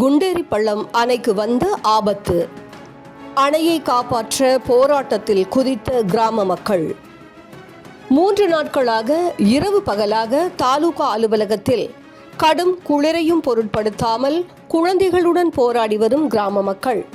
குண்டேரி பள்ளம் அணைக்கு வந்த ஆபத்து. அணையை காப்பாற்ற போராட்டத்தில் குதித்த கிராம மக்கள். மூன்று நாட்களாக இரவு பகலாக தாலுகா அலுவலகத்தில் கடும் குளிரையும் பொருட்படுத்தாமல் குழந்தைகளுடன் போராடி வரும் கிராம மக்கள்.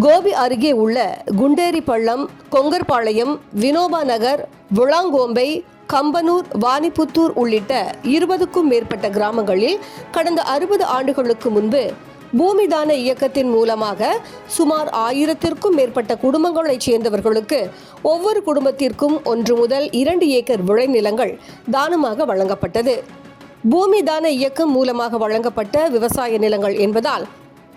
கோபி அருகே உள்ள குண்டேரி பள்ளம் கொங்கர்பாளையம் வினோபா நகர் விளாங்கோம்பை கம்பனூர் வாணிபுத்தூர் உள்ளிட்ட இருபதுக்கும் மேற்பட்ட கிராமங்களில் கடந்த அறுபது ஆண்டுகளுக்கு முன்பு பூமிதான இயக்கத்தின் மூலமாக சுமார் ஆயிரத்திற்கும் மேற்பட்ட குடும்பங்களைச் சேர்ந்தவர்களுக்கு ஒவ்வொரு குடும்பத்திற்கும் ஒன்று முதல் இரண்டு ஏக்கர் விளைநிலங்கள் தானமாக வழங்கப்பட்டது. பூமிதான இயக்கம் மூலமாக வழங்கப்பட்ட விவசாய நிலங்கள் என்பதால்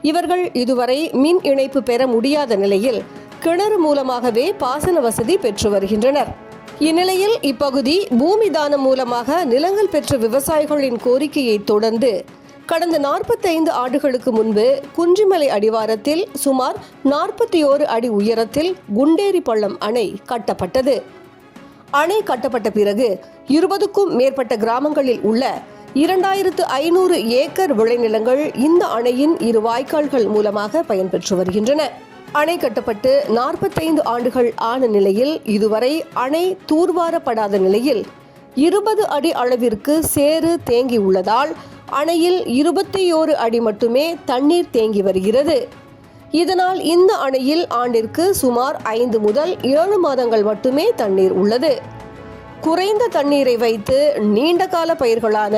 இவர்கள் இதுவரை மின் இணைப்பு பெற முடியாத நிலையில் கிணறு மூலமாகவே பாசன வசதி பெற்று வருகின்றனர். இந்நிலையில் இப்பகுதி பூமி தானம் மூலமாக நிலங்கள் பெற்ற விவசாயிகளின் கோரிக்கையை தொடர்ந்து கடந்த நாற்பத்தைந்து ஆண்டுகளுக்கு முன்பு குன்றிமலை அடிவாரத்தில் சுமார் நாற்பத்தி ஓரு அடி உயரத்தில் குண்டேரி பள்ளம் அணை கட்டப்பட்டது. அணை கட்டப்பட்ட பிறகு இருபதுக்கும் மேற்பட்ட கிராமங்களில் உள்ள இரண்டாயிரத்து ஐநூறு ஏக்கர் விளைநிலங்கள் இந்த அணையின் இரு வாய்க்கால்கள் மூலமாக பயன்பெற்று வருகின்றன. அணை கட்டப்பட்டு நாற்பத்தைந்து ஆண்டுகள் ஆன நிலையில் இதுவரை அணை தூர்வாரப்படாத நிலையில் இருபது அடி அளவிற்கு சேறு தேங்கி உள்ளதால் அணையில் இருபத்தி ஓரு அடி மட்டுமே தண்ணீர் தேங்கி வருகிறது. இதனால் இந்த அணையில் ஆண்டிற்கு சுமார் ஐந்து முதல் ஏழு மாதங்கள் மட்டுமே தண்ணீர் உள்ளது. குறைந்த தண்ணீரை வைத்து நீண்ட கால பயிர்களான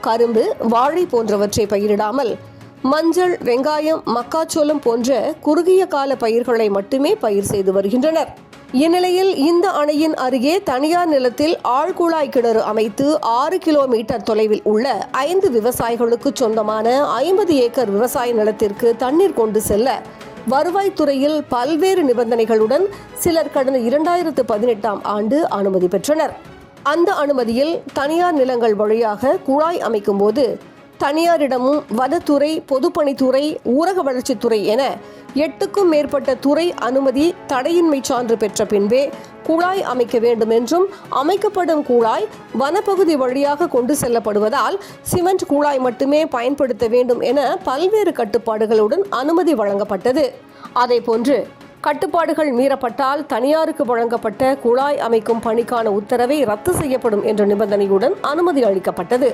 கரும்பு வாழை போன்றவற்றை பயிரிடாமல் மஞ்சள் வெங்காயம் மக்காச்சோளம் போன்ற குறுகிய கால பயிர்களை மட்டுமே பயிர் செய்து வருகின்றனர். இந்நிலையில் இந்த அணையின் அருகே தனியார் நிலத்தில் ஆழ்குழாய் கிணறு அமைத்து ஆறு கிலோமீட்டர் தொலைவில் உள்ள ஐந்து விவசாயிகளுக்கு சொந்தமான ஐம்பது ஏக்கர் விவசாய நிலத்திற்கு தண்ணீர் கொண்டு செல்ல வருவாய்த்துறையில் பல்வேறு நிபந்தனைகளுடன் சிலர் கடந்த இரண்டாயிரத்து பதினெட்டாம் ஆண்டு அனுமதி பெற்றனர். அந்த அனுமதியில் தனியார் நிலங்கள் வழியாக குழாய் அமைக்கும்போது தனியாரிடமும் வனத்துறை பொதுப்பணித்துறை ஊரக வளர்ச்சித்துறை என எட்டுக்கும் மேற்பட்ட துறை அனுமதி தடையின்மை சான்று பெற்ற பின்பே குழாய் அமைக்க வேண்டும் என்றும் அமைக்கப்படும் குழாய் வனப்பகுதி வழியாக கொண்டு செல்லப்படுவதால் சிமெண்ட் குழாய் மட்டுமே பயன்படுத்த வேண்டும் என பல்வேறு கட்டுப்பாடுகளுடன் அனுமதி வழங்கப்பட்டது. அதேபோன்று கட்டுப்பாடுகள் மீறப்பட்டால் தனியாருக்கு வழங்கப்பட்ட குழாய் அமைக்கும் பணிக்கான உத்தரவை ரத்து செய்யப்படும் என்ற நிபந்தனையுடன் அனுமதி அளிக்கப்பட்டது.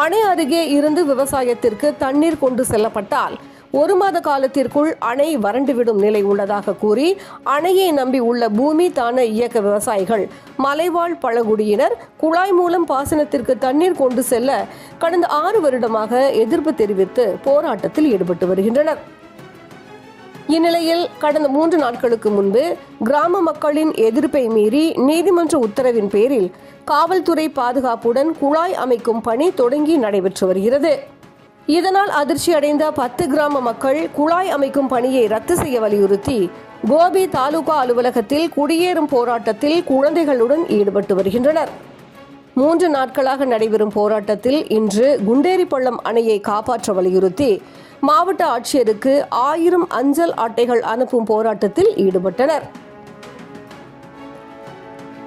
அணை அருகே இருந்து விவசாயத்திற்கு தண்ணீர் கொண்டு செல்லப்பட்டால் ஒரு மாத காலத்திற்குள் அணை வறண்டுவிடும் நிலை உள்ளதாக கூறி அணையை நம்பி உள்ள பூமி தான இயக்க விவசாயிகள் மலைவாழ் பழங்குடியினர் குழாய் மூலம் பாசனத்திற்கு தண்ணீர் கொண்டு செல்ல கடந்த ஆறு வருடமாக எதிர்ப்பு தெரிவித்து போராட்டத்தில் ஈடுபட்டு வருகின்றனர். இந்நிலையில் கடந்த மூன்று நாட்களுக்கு முன்பு கிராம மக்களின் எதிர்ப்பை மீறி நீதிமன்ற உத்தரவின் பேரில் காவல்துறை பாதுகாப்புடன் குழாய் அமைக்கும் பணி தொடங்கி நடைபெற்று வருகிறது. இதனால் அதிர்ச்சி அடைந்த பத்து கிராம மக்கள் குழாய் அமைக்கும் பணியை ரத்து செய்ய வலியுறுத்தி கோபி தாலுகா அலுவலகத்தில் குடியேறும் போராட்டத்தில் குழந்தைகளுடன் ஈடுபட்டு வருகின்றனர். மூன்று நாட்களாக நடைபெறும் போராட்டத்தில் இன்று குண்டேரிப்பள்ளம் அணையை காப்பாற்ற வலியுறுத்தி மாவட்ட ஆட்சியருக்கு ஆயிரம் அஞ்சல் அட்டைகள் அனுப்பும் போராட்டத்தில் ஈடுபட்டனர்.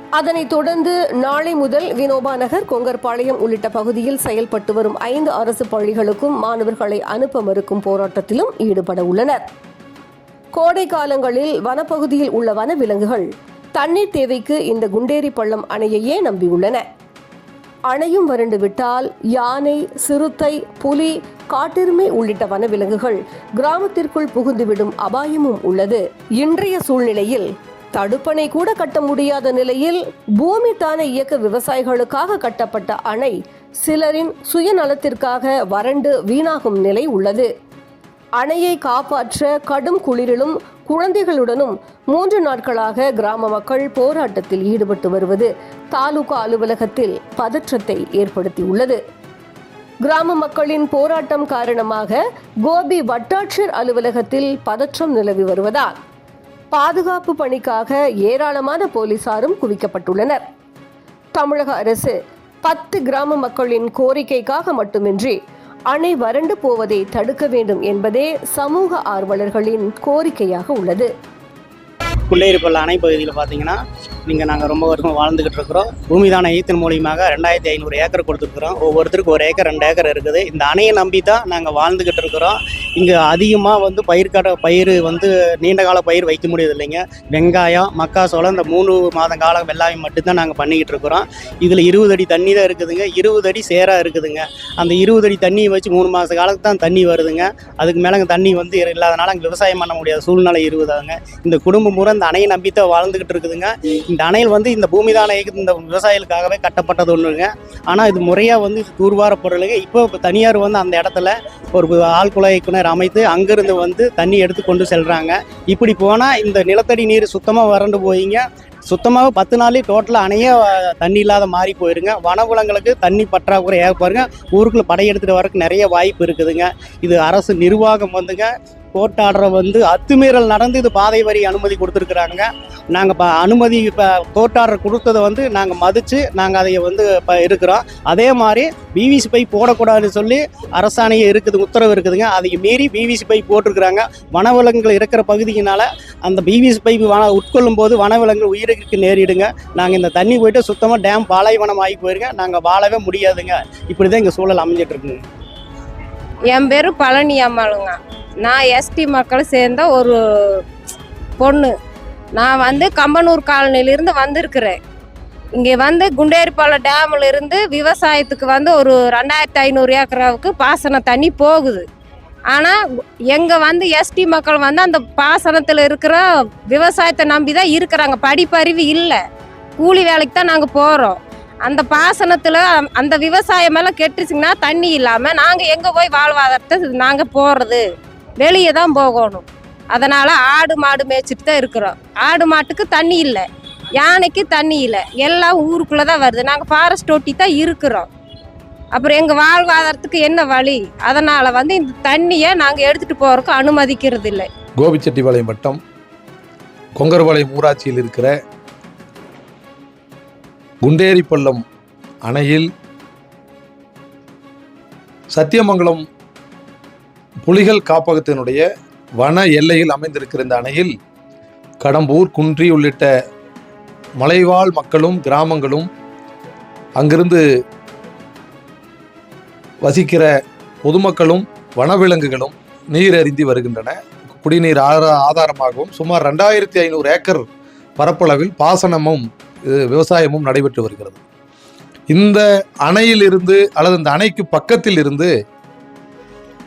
அதனைத் தொடர்ந்து நாளை முதல் வினோபா நகர் கொங்கர்பாளையம் உள்ளிட்ட பகுதியில் செயல்பட்டு வரும் ஐந்து அரசு பள்ளிகளுக்கும் மாணவர்களை அனுப்ப மறுக்கும் போராட்டத்திலும் ஈடுபட உள்ளனர். கோடை காலங்களில் வனப்பகுதியில் உள்ள வனவிலங்குகள் தண்ணீர் தேவைக்கு இந்த குண்டேரி பள்ளம் அணையையே நம்பியுள்ளன. அணையும் வறண்டு விட்டால் யானை சிறுத்தை புலி காட்டெருமை உள்ளிட்ட வனவிலங்குகள் கிராமத்திற்குள் புகுந்துவிடும் அபாயமும் உள்ளது. இன்றைய சூழ்நிலையில் தடுப்பணை கூட கட்ட முடியாத நிலையில் பூமி தானே இயக்க விவசாயிகளுக்காக கட்டப்பட்ட அணை சிலரின் சுயநலத்திற்காக வறண்டு வீணாகும் நிலை உள்ளது. அணையை காப்பாற்ற கடும் குளிரிலும் குழந்தைகளுடனும் மூன்று நாட்களாக கிராம மக்கள் போராட்டத்தில் ஈடுபட்டு வருவது தாலுகா அலுவலகத்தில் பதற்றத்தை ஏற்படுத்தியுள்ளது. கிராம மக்களின் போராட்டம் காரணமாக கோபி வட்டாட்சியர் அலுவலகத்தில் பதற்றம் நிலவி வருவதால் பாதுகாப்பு பணிக்காக ஏராளமான போலீசாரும் குவிக்கப்பட்டுள்ளனர். தமிழக அரசு பத்து கிராம மக்களின் கோரிக்கைக்காக மட்டுமின்றி அணை வறண்டு போவதை தடுக்க வேண்டும் என்பதே சமூக ஆர்வலர்களின் கோரிக்கையாக உள்ளது. குள்ளேரிப்பள்ள அணை பகுதியில் பார்த்தீங்கன்னா இங்கே நாங்கள் ரொம்ப வருஷம் வாழ்ந்துக்கிட்டு இருக்கிறோம். பூமிதான ஈத்தன் மூலியமாக ரெண்டாயிரத்தி ஐநூறு ஏக்கர் கொடுத்துருக்குறோம். ஒவ்வொருத்தருக்கு ஒரு ஏக்கர் ரெண்டு ஏக்கர் இருக்குது. இந்த அணையை நம்பி தான் நாங்கள் வாழ்ந்துக்கிட்டு இருக்கிறோம். இங்கே அதிகமாக வந்து பயிர்கட பயிர் வந்து நீண்ட கால பயிர் வைக்க முடியது இல்லைங்க வெங்காயம் மக்காசோளம் இந்த மூணு மாதம் காலம் வெள்ளாமை மட்டும்தான் நாங்கள் பண்ணிக்கிட்டு இருக்கிறோம். இதில் இருபது அடி தண்ணி தான் இருக்குதுங்க. இருபது அடி சேராக இருக்குதுங்க. அந்த இருபது அடி தண்ணியை வச்சு மூணு மாத காலத்துக்கு தான் தண்ணி வருதுங்க. அதுக்கு மேலே தண்ணி வந்து இல்லாதனால அங்கே விவசாயம் பண்ண முடியாத சூழ்நிலை இருபதாங்க. இந்த குடும்பம் பூரா இந்த அணையை நம்பித்தான் வாழ்ந்துகிட்டு இருக்குதுங்க. இந்த அணையில் வந்து இந்த பூமிதான இந்த விவசாயிகளுக்காகவே கட்டப்பட்டது ஒன்றுங்க ஆனால் இது முறையாக வந்து இது தூர்வார பொருளுங்க. இப்போ தனியார் வந்து அந்த இடத்துல ஒரு ஆழ்குழாய் இயக்குனர் அமைத்து அங்கேருந்து வந்து தண்ணி எடுத்து கொண்டு செல்கிறாங்க இப்படி போனால் இந்த நிலத்தடி நீர் சுத்தமாக வறண்டு போயிங்க. சுத்தமாக பத்து நாளே டோட்டலாக அணையே தண்ணி இல்லாத மாறி போயிருங்க. வனகுலங்களுக்கு தண்ணி பற்றாக்குறை ஏற்பாருங்க ஊருக்குள்ளே படையெடுத்துகிட்டு வரக்கு நிறைய வாய்ப்பு இருக்குதுங்க. இது அரசு நிர்வாகம் வந்துங்க. கோர்ட் ஆர்டரை வந்து அத்துமீறல் நடந்து இது பாதை வரி அனுமதி கொடுத்துருக்குறாங்க. நாங்கள் இப்போ அனுமதி இப்போ கோர்ட்டார் கொடுத்ததை வந்து நாங்கள் மதித்து நாங்கள் அதை வந்து இப்போ இருக்கிறோம். அதே மாதிரி பிவிசி பை போடக்கூடாதுன்னு சொல்லி அரசாணையை இருக்குது உத்தரவு இருக்குதுங்க. அதை மீறி பிவிசி பை போட்டிருக்கிறாங்க. வனவிலங்குகள் இருக்கிற பகுதியினால் அந்த பிவிசி பைப் வன உட்கொள்ளும் போது வனவிலங்குகள் உயிருக்கு நேரிடுங்க. நாங்கள் இந்த தண்ணி போயிட்டு சுத்தமாக டேம் பாலைவனம் ஆகி போயிருங்க. நாங்கள் வாழவே முடியாதுங்க. இப்படி தான் எங்கள் சூழல் அமைஞ்சிட்டு இருக்குங்க. என் பேர் பழனி அம்மாளுங்க நான் எஸ்டி மக்களை சேர்ந்த ஒரு பொண்ணு. நான் வந்து கம்பனூர் காலனிலிருந்து வந்திருக்கிறேன். இங்கே வந்து குண்டேரிப்பாளையம் டேமில் இருந்து விவசாயத்துக்கு வந்து ஒரு ரெண்டாயிரத்தி ஐநூறு ஏக்கராவுக்கு பாசன தண்ணி போகுது. ஆனால் எங்கே வந்து எஸ்டி மக்கள் வந்து அந்த பாசனத்தில் இருக்கிற விவசாயத்தை நம்பி தான் இருக்கிறாங்க. படிப்பறிவு இல்லை. கூலி வேலைக்கு தான் நாங்கள் போகிறோம் அந்த பாசனத்தில் அந்த விவசாயம் எல்லாம் கெட்டுச்சுங்கன்னா தண்ணி இல்லாமல் நாங்கள் எங்கே போய் வாழ்வாதாரத்தை நாங்கள் போகிறது வெளியே தான் போகணும். அதனால் ஆடு மாடு மேய்ச்சிட்டு தான் இருக்கிறோம். ஆடு மாட்டுக்கு தண்ணி இல்லை. யானைக்கு தண்ணி இல்லை. எல்லாம் ஊருக்குள்ளே தான் வருது. நாங்கள் ஃபாரஸ்ட் ஒட்டி தான் இருக்கிறோம். அப்புறம் எங்கள் வாழ்வாதாரத்துக்கு என்ன வழி? அதனால் வந்து இந்த தண்ணியை நாங்கள் எடுத்துகிட்டு போகிறதுக்கு அனுமதிக்கிறது இல்லை. கோபிச்செட்டிப்பாளையம் வட்டம் கொங்கர்பாளையம் ஊராட்சியில் இருக்கிற குண்டேரிப்பள்ளம் அணையில் சத்தியமங்கலம் புலிகள் காப்பகத்தினுடைய வன எல்லையில் அமைந்திருக்கிற இந்த அணையில் கடம்பூர் குன்றி உள்ளிட்ட மலைவாழ் மக்களும் கிராமங்களும் அங்கிருந்து வசிக்கிற பொதுமக்களும் வனவிலங்குகளும் நீர் அருந்தி வருகின்றன. குடிநீர் ஆதார- ஆதாரமாகவும் சுமார் ரெண்டாயிரத்தி ஐநூறு ஏக்கர் பரப்பளவில் பாசனமும் விவசாயமும் நடைபெற்று வருகிறது. இந்த அணையிலிருந்து அல்லது இந்த அணைக்கு பக்கத்தில் இருந்து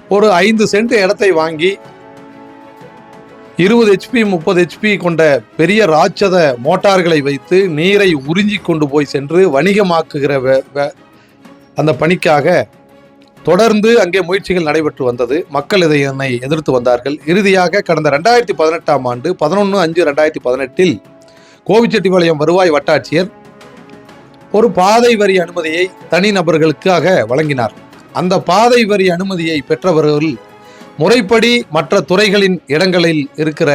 ஒரு ஐந்து சென்ட் இடத்தை வாங்கி இருபது ஹெச்பி முப்பது ஹெச்பி கொண்ட பெரிய ராட்சத மோட்டார்களை வைத்து நீரை உறிஞ்சி கொண்டு போய் சென்று வணிகமாக்குகிற வே- அந்த பணிக்காக தொடர்ந்து அங்கே முயற்சிகள் நடைபெற்று வந்தது. மக்கள் இதை என்னை எதிர்த்து வந்தார்கள். இறுதியாக கடந்த ரெண்டாயிரத்தி பதினெட்டாம் ஆண்டு பதினொன்று அஞ்சு ரெண்டாயிரத்தி பதினெட்டில் கோவிச்செட்டிப்பாளையம் வருவாய் வட்டாட்சியர் ஒரு பாதை வரி அனுமதியை தனிநபர்களுக்காக வழங்கினார். அந்த பாதை வரி அனுமதியை பெற்றவர்கள் முறைப்படி மற்ற துறைகளின் இடங்களில் இருக்கிற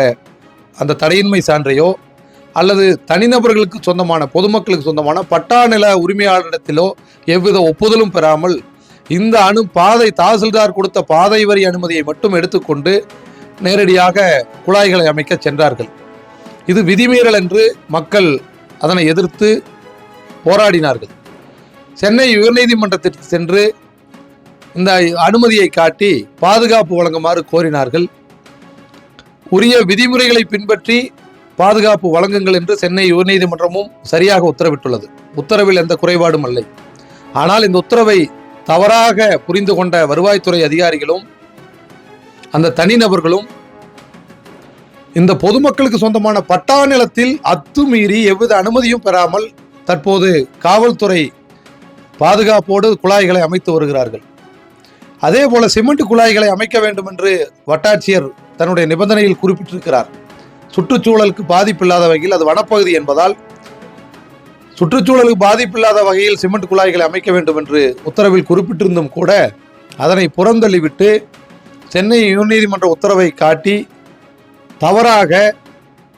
அந்த தடையின்மை சான்றையோ அல்லது தனிநபர்களுக்கு சொந்தமான பொதுமக்களுக்கு சொந்தமான பட்டா நில உரிமையாளரிடத்திலோ எவ்வித ஒப்புதலும் பெறாமல் இந்த அணு பாதை தாசில்தார் கொடுத்த பாதை வரி அனுமதியை மட்டும் எடுத்துக்கொண்டு நேரடியாக குழாய்களை அமைக்க சென்றார்கள். இது விதிமீறல் என்று மக்கள் அதனை எதிர்த்து போராடினார்கள். சென்னை உயர்நீதிமன்றத்திற்கு சென்று இந்த அனுமதியை காட்டி பாதுகாப்பு வழங்குமாறு கோரினார்கள். உரிய விதிமுறைகளை பின்பற்றி பாதுகாப்பு வழங்குங்கள் என்று சென்னை உயர்நீதிமன்றமும் சரியாக உத்தரவிட்டுள்ளது. உத்தரவில் எந்த குறைபாடும் இல்லை. ஆனால் இந்த உத்தரவை தவறாக புரிந்து கொண்ட வருவாய்த்துறை அதிகாரிகளும் அந்த தனிநபர்களும் இந்த பொதுமக்களுக்கு சொந்தமான பட்டா நிலத்தில் அத்துமீறி எவ்வித அனுமதியும் பெறாமல் தற்போது காவல்துறை பாதுகாப்போடு குழாய்களை அமைத்து வருகிறார்கள். அதே போல சிமெண்ட் குழாய்களை அமைக்க வேண்டும் என்று வட்டாட்சியர் தன்னுடைய நிபந்தனையில் குறிப்பிட்டிருக்கிறார். சுற்றுச்சூழலுக்கு பாதிப்பில்லாத வகையில் அது வனப்பகுதி என்பதால் சுற்றுச்சூழலுக்கு பாதிப்பில்லாத வகையில் சிமெண்ட் குழாய்களை அமைக்க வேண்டும் என்று உத்தரவில் குறிப்பிட்டிருந்தும் கூட அதனை புறந்தள்ளிவிட்டு சென்னை உயர்நீதிமன்ற உத்தரவை காட்டி தவறாக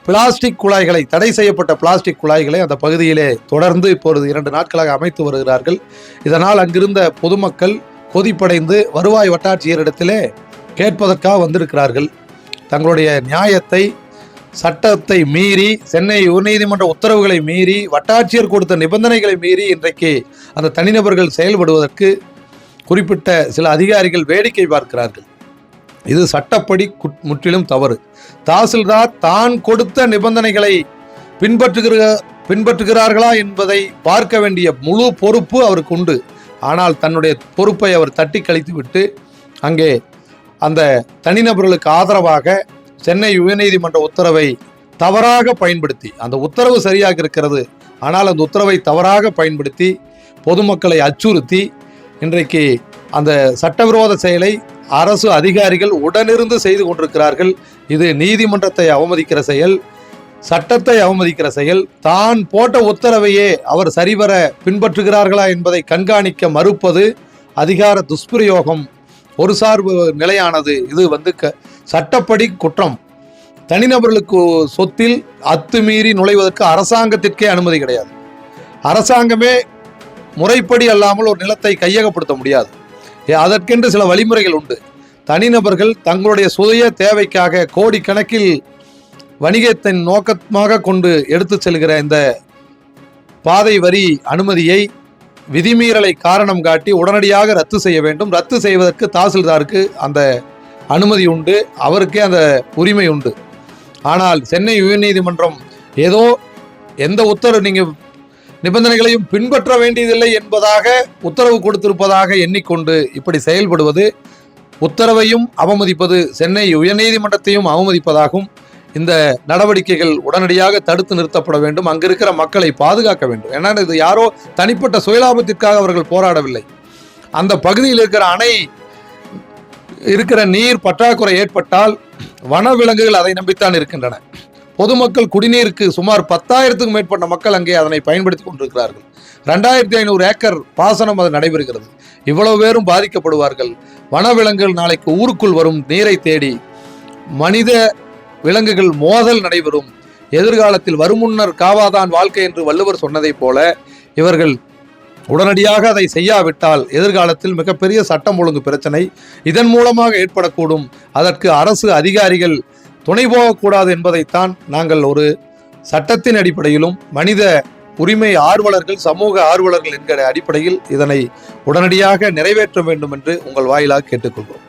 பிளாஸ்டிக் குழாய்களை தடை செய்யப்பட்ட பிளாஸ்டிக் குழாய்களை அந்த பகுதியிலே தொடர்ந்து இப்பொழுது இரண்டு நாட்களாக அமைத்து வருகிறார்கள். இதனால் அங்கிருந்த பொதுமக்கள் கொதிப்படைந்து வருவாய் வட்டாட்சியரிடத்திலே கேட்பதற்காக வந்திருக்கிறார்கள். தங்களுடைய நியாயத்தை சட்டத்தை மீறி சென்னை உயர்நீதிமன்ற உத்தரவுகளை மீறி வட்டாட்சியர் கொடுத்த நிபந்தனைகளை மீறி இன்றைக்கு அந்த தனிநபர்கள் செயல்படுவதற்கு குறிப்பிட்ட சில அதிகாரிகள் வேடிக்கை பார்க்கிறார்கள். இது சட்டப்படி குட்- முற்றிலும் தவறு. தாசில்தார் தான் கொடுத்த நிபந்தனைகளை பின்பற்றுகிற பின்பற்றுகிறார்களா என்பதை பார்க்க வேண்டிய முழு பொறுப்பு அவருக்கு உண்டு. ஆனால் தன்னுடைய பொறுப்பை அவர் தட்டி கழித்து விட்டு அங்கே அந்த தனிநபர்களுக்கு ஆதரவாக சென்னை உயர்நீதிமன்ற உத்தரவை தவறாக பயன்படுத்தி அந்த உத்தரவு சரியாக இருக்கிறது ஆனால் அந்த உத்தரவை தவறாக பயன்படுத்தி பொதுமக்களை அச்சுறுத்தி இன்றைக்கு அந்த சட்டவிரோத செயலை அரசு அதிகாரிகள் உடனிருந்து செய்து கொண்டிருக்கிறார்கள். இது நீதிமன்றத்தை அவமதிக்கிற செயல். சட்டத்தை அவமதிக்கிற செயல் தான் போட்ட உத்தரவையே அவர் சரிவர பின்பற்றுகிறார்களா என்பதை கண்காணிக்க மறுப்பது அதிகார துஷ்பிரயோகம். ஒரு சார்பு நிலையானது. இது வந்து க சட்டப்படி குற்றம். தனிநபர்களுக்கு சொத்தில் அத்துமீறி நுழைவதற்கு அரசாங்கத்திற்கே அனுமதி கிடையாது. அரசாங்கமே முறைப்படி அல்லாமல் ஒரு நிலத்தை கையகப்படுத்த முடியாது. ஏ, அதற்கென்று சில வழிமுறைகள் உண்டு. தனிநபர்கள் தங்களுடைய சுய தேவைக்காக கோடிக்கணக்கில் வணிகத்தின் நோக்கமாக கொண்டு எடுத்து செல்கிற இந்த பாதை வரி அனுமதியை விதிமீறலை காரணம் காட்டி உடனடியாக ரத்து செய்ய வேண்டும். ரத்து செய்வதற்கு தாசில்தாருக்கு அந்த அனுமதி உண்டு. அவருக்கே அந்த உரிமை உண்டு. ஆனால் சென்னை உயர்நீதிமன்றம் ஏதோ எந்த உத்தரவு நீங்கள் நிபந்தனைகளையும் பின்பற்ற வேண்டியதில்லை என்பதாக உத்தரவு கொடுத்திருப்பதாக எண்ணிக்கொண்டு இப்படி செயல்படுவது உத்தரவையும் அவமதிப்பது சென்னை உயர்நீதிமன்றத்தையும் அவமதிப்பதாகும். இந்த நடவடிக்கைகள் உடனடியாக தடுத்து நிறுத்தப்பட வேண்டும். அங்க இருக்கிற மக்களை பாதுகாக்க வேண்டும். ஏன்னா இது யாரோ தனிப்பட்ட சுயலாபத்திற்காக அவர்கள் போராடவில்லை. அந்த பகுதியில் இருக்கிற அணை இருக்கிற நீர் பற்றாக்குறை ஏற்பட்டால் வனவிலங்குகள் அதை நம்பித்தான் இருக்கின்றன. பொதுமக்கள் குடிநீருக்கு சுமார் பத்தாயிரத்துக்கும் மேற்பட்ட மக்கள் அங்கே அதனை பயன்படுத்தி கொண்டிருக்கிறார்கள். ரெண்டாயிரத்தி ஐநூறு ஏக்கர் பாசனம் அது நடைபெறுகிறது. இவ்வளவு பேரும் பாதிக்கப்படுவார்கள். வனவிலங்குகள் நாளைக்கு ஊருக்குள் வரும் நீரை தேடி மனித விலங்குகள் மோதல் நடைபெறும். எதிர்காலத்தில் வருமுன்னர் காவாதான் வாழ்க்கை என்று வள்ளுவர் சொன்னதைப் போல இவர்கள் உடனடியாக அதை செய்யாவிட்டால் எதிர்காலத்தில் மிகப்பெரிய சட்டம் ஒழுங்கு பிரச்சனை இதன் மூலமாக ஏற்படக்கூடும். அதற்கு அரசு அதிகாரிகள் துணை போகக்கூடாது என்பதைத்தான் நாங்கள் ஒரு சட்டத்தின் அடிப்படையிலும் மனித உரிமை ஆர்வலர்கள் சமூக ஆர்வலர்கள் என்கிற அடிப்படையில் இதனை உடனடியாக நிறைவேற்ற வேண்டும் என்று உங்கள் வாயிலாக கேட்டுக்கொள்கிறோம்.